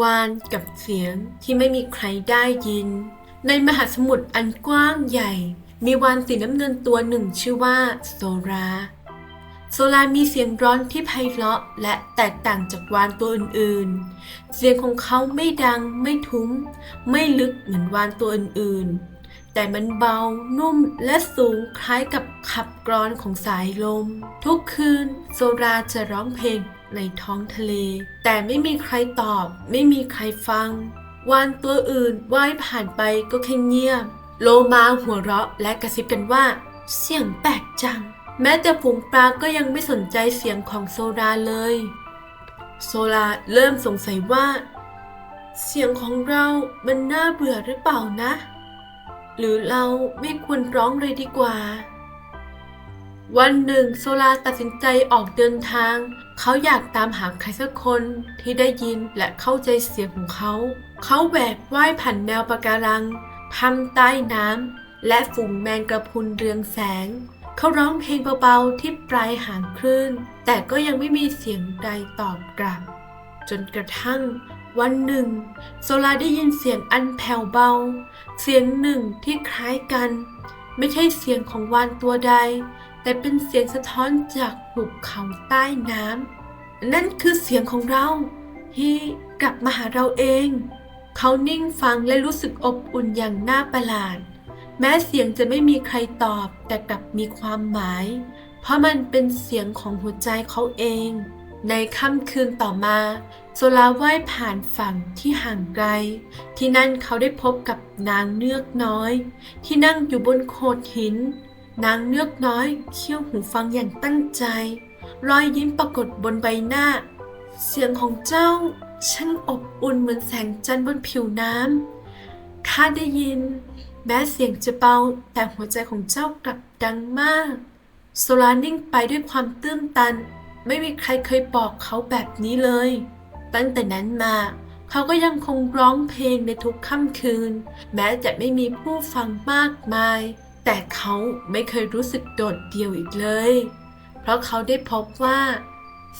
วานกับเสียงที่ไม่มีใครได้ยิน ในมหาสมุทรอันกว้างใหญ่ มีวานสีน้ำเงินตัวหนึ่งชื่อว่าโซราโซลามีเสียงร้อนที่ไพเราะและแตกต่างจากวานตัวอื่นๆ เสียงของเขาไม่ดังไม่ทุ้ม ไม่ลึกเหมือนวานตัวอื่นๆ แต่มันเบา นุ่มและสูงคล้ายกับขับกรอนของสายลม ทุกคืนโซราจะร้องเพลงในท้องทะเล แต่ไม่มีใครตอบ ไม่มีใครฟัง วานตัวอื่นว่ายผ่านไปก็แค่เงียบ โลมาหัวเราะและกระซิบกันว่า เสียงแปลกจัง แม้แต่ฝูงปลาก็ยังไม่สนใจเสียงของโซดาเลย โซลาเริ่มสงสัยว่า เสียงของเรามันน่าเบื่อหรือเปล่านะ หรือเราไม่ควรร้องเลยดีกว่า วันหนึ่งโซลาตัดสินใจออกเดินทาง เขาอยากตามหาใครสักคนที่ได้ยินและเข้าใจเสียงของเขา เขาแหวกว่ายผ่านแนวปะการังทำใต้น้ำและฝูงแมงกระพุนเรืองแสง เขาร้องเพลงเบาๆที่ปลายหางคลื่น แต่ก็ยังไม่มีเสียงใดตอบกลับ จนกระทั่ง วันหนึ่ง โซลาได้ยินเสียงอันแผ่วเบา เสียงหนึ่งที่คล้ายกัน ไม่ใช่เสียงของวานตัวใด แต่เป็นเสียงสะท้อนจากหุบเขาใต้น้ำนั่นคือเสียงของเรา ที่กลับมาหาเราเอง เขานิ่งฟังและรู้สึกอบอุ่นอย่างน่าประหลาด แม้เสียงจะไม่มีใครตอบแต่กลับมีความหมาย เพราะมันเป็นเสียงของหัวใจเขาเอง ในค่ำคืนต่อมา โซลาว่ายผ่านฝั่งที่ห่างไกล ที่นั่นเขาได้พบกับนางเนือกน้อย ที่นั่งอยู่บนโขดหิน นางเนือกน้อยเคี่ยวหูฟังอย่างตั้งใจ รอยยิ้มปรากฏบนใบหน้า เสียงของเจ้าช่างอบอุ่นเหมือนแสงจันทร์บนผิวน้ำข้าได้ยิน แม้เสียงจะเบาแต่หัวใจของเจ้ากลับดังมาก โซลานิ่งไปด้วยความตื้นตัน ไม่มีใครเคยบอกเขาแบบนี้เลย ตั้งแต่นั้นมาเขาก็ยังคงร้องเพลงในทุกค่ำคืน แม้จะไม่มีผู้ฟังมากมาย แต่เขาไม่เคยรู้สึกโดดเดี่ยวอีกเลย เพราะเขาได้พบว่า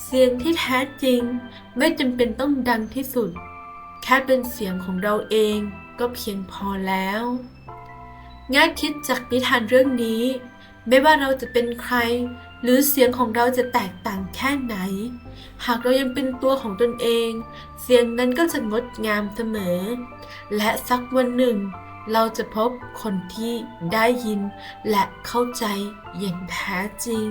เสียงที่แท้จริง ไม่จำเป็นต้องดังที่สุด แค่เป็นเสียงของเราเองก็เพียงพอแล้ว ง่ายคิดจากนิทานเรื่องนี้ ไม่ว่าเราจะเป็นใคร หรือเสียงของเราจะแตกต่างแค่ไหน หากเรายังเป็นตัวของตนเอง เสียงนั้นก็จะงดงามเสมอ และสักวันหนึ่ง เราจะพบคนที่ได้ยิน และเข้าใจอย่างแท้จริง